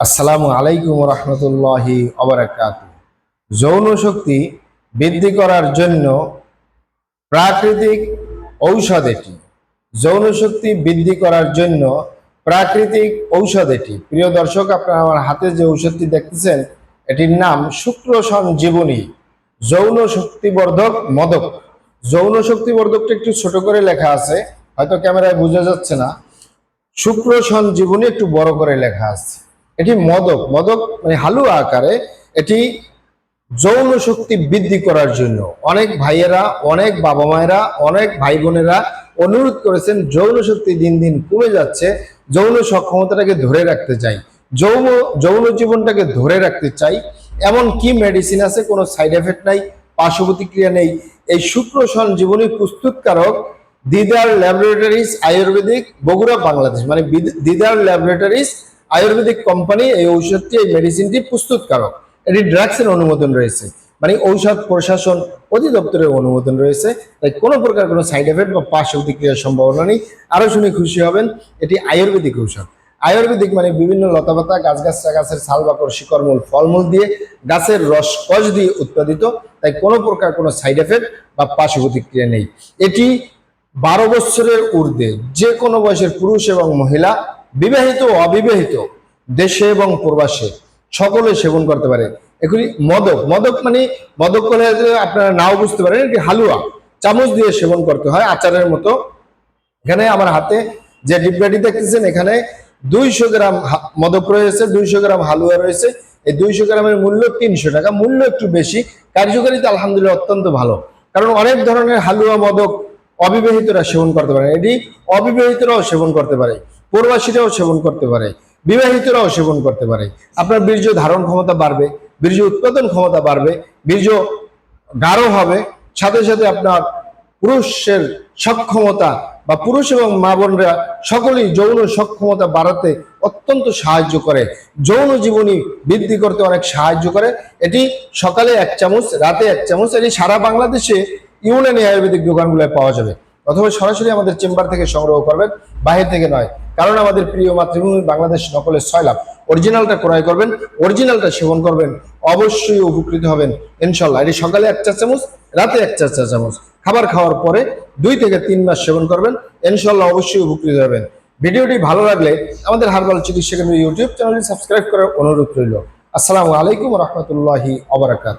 আসসালামু আলাইকুম রহমতুল্লাহি অবরাকাত যৌন শক্তি বৃদ্ধি করার জন্য প্রাকৃতিক ঔষধ এটি। যৌন শক্তি বৃদ্ধি করার জন্য প্রাকৃতিক ঔষধ এটি। প্রিয় দর্শক, আপনারা আমার হাতে যে ঔষধটি দেখতেছেন, এটির নাম শুক্র সঞ্জীবনী যৌন শক্তিবর্ধক মদক। যৌন শক্তিবর্ধকটা একটু ছোট করে লেখা আছে, হয়তো ক্যামেরায় বোঝা যাচ্ছে না। শুক্র সঞ্জীবনী একটু বড় করে লেখা আছে। এটি মদক মদক মানে হালুয়া আকারে এটি যৌন শক্তি বৃদ্ধি করার জন্য। অনেক ভাইয়েরা, অনেক বাবা মায়েরা, অনেক ভাই বোনেরা অনুরোধ করেছেন যৌন শক্তি দিন দিন কমে যাচ্ছে, যৌন সক্ষমতাটাকে ধরে রাখতে চাই, যৌন যৌন জীবনটাকে ধরে রাখতে চাই। এমন কি মেডিসিন আছে, কোনো সাইড এফেক্ট নাই পার্শ্ব প্রতিক্রিয়া নেই। এই শুক্রসন জীবনী প্রস্তুতকারক দিদার ল্যাবরেটরিজ আয়ুর্বেদিক বগুড়া, বাংলাদেশ মানে দিদার ল্যাবরেটরিজ আয়ুর্বেদিক কোম্পানি এই ঔষধটি, এই মেডিসিনটি প্রস্তুতকারক। এটি ড্রাগসের অনুমোদন রয়েছে। মানে ঔষধ প্রশাসন অধিদপ্তরের অনুমোদন রয়েছে। তাই কোনো প্রকার কোনো সাইড এফেক্ট বা পার্শ্ব প্রতিক্রিয়ার সম্ভাবনা নেই। আরও শুনে খুশি হবেন, এটি আয়ুর্বেদিক ঔষধ। আয়ুর্বেদিক মানে বিভিন্ন লতাপাতা গাছগাছরা গাছের ছাল বাকড় শিকড়মূল ফলমূল দিয়ে গাছের রস, কষ দিয়ে উৎপাদিত। তাই কোনো প্রকার কোনো সাইড এফেক্ট বা পার্শ্ব প্রতিক্রিয়া নেই। এটি বারো বছরের ঊর্ধ্বে যে কোনো বয়সের পুরুষ এবং মহিলা বিবাহিত অবিবাহিত, দেশে এবং প্রবাসে, সকলে সেবন করতে পারে। এগুলি মদক। মদক মানে মদক করে আপনারা নাও বুঝতে পারেন, এটি হালুয়া। চামচ দিয়ে সেবন করতে হয় আচারের মতো। এখানে আমার হাতে যে ডিব্বাটি দেখতেছেন, এখানে দুইশো গ্রাম মদক রয়েছে, দুইশো গ্রাম হালুয়া রয়েছে। এই দুইশো গ্রামের মূল্য তিনশো টাকা। মূল্য একটু বেশি। কার্যকারিতা আলহামদুলিল্লাহ অত্যন্ত ভালো। কারণ অনেক ধরনের হালুয়া, মদক অবিবাহিতরা সেবন করতে পারে। এটি অবিবাহিতরাও সেবন করতে পারে। প্রবাসীরাও সেবন করতে পারে, বিবাহিতরাও সেবন করতে পারে। আপনার বীর্য ধারণ ক্ষমতা বাড়বে, বীর্য উৎপাদন ক্ষমতা বাড়বে, বীর্য গাঢ় হবে, সাথে সাথে আপনার পুরুষের সক্ষমতা বা পুরুষ এবং মা বোনরা সকলেই যৌন সক্ষমতা বাড়াতে অত্যন্ত সাহায্য করে। যৌন জীবনী বৃদ্ধি করতে অনেক সাহায্য করে। এটি সকালে এক চামচ, রাতে এক চামচ, এটি সারা বাংলাদেশে ইউনানি আয়ুর্বেদিক দোকানগুলোয় পাওয়া যাবে। অথবা সরাসরি আমাদের চেম্বার থেকে সংগ্রহ করবেন, বাহির থেকে নয়। কারণ আমাদের প্রিয় মাতৃভূমি বাংলাদেশ নকলের লাভ অরিজিনালটা ক্রয় করবেন অরিজিনালটা সেবন করবেন, অবশ্যই উপকৃত হবেন ইনশাল্লাহ এটি সকালে এক চা চামচ, রাতে এক চা চা চামচ। খাবার খাওয়ার পরে দুই থেকে তিন মাস সেবন করবেন ইনশাল্লাহ অবশ্যই উপকৃত হবেন। ভিডিওটি ভালো লাগলে আমাদের হারবাল চিকিৎসা কেন্দ্র ইউটিউব চ্যানেলটি সাবস্ক্রাইব করার অনুরোধ রইল। আসসালামু আলাইকুম রহমতুল্লাহি আবরাকাত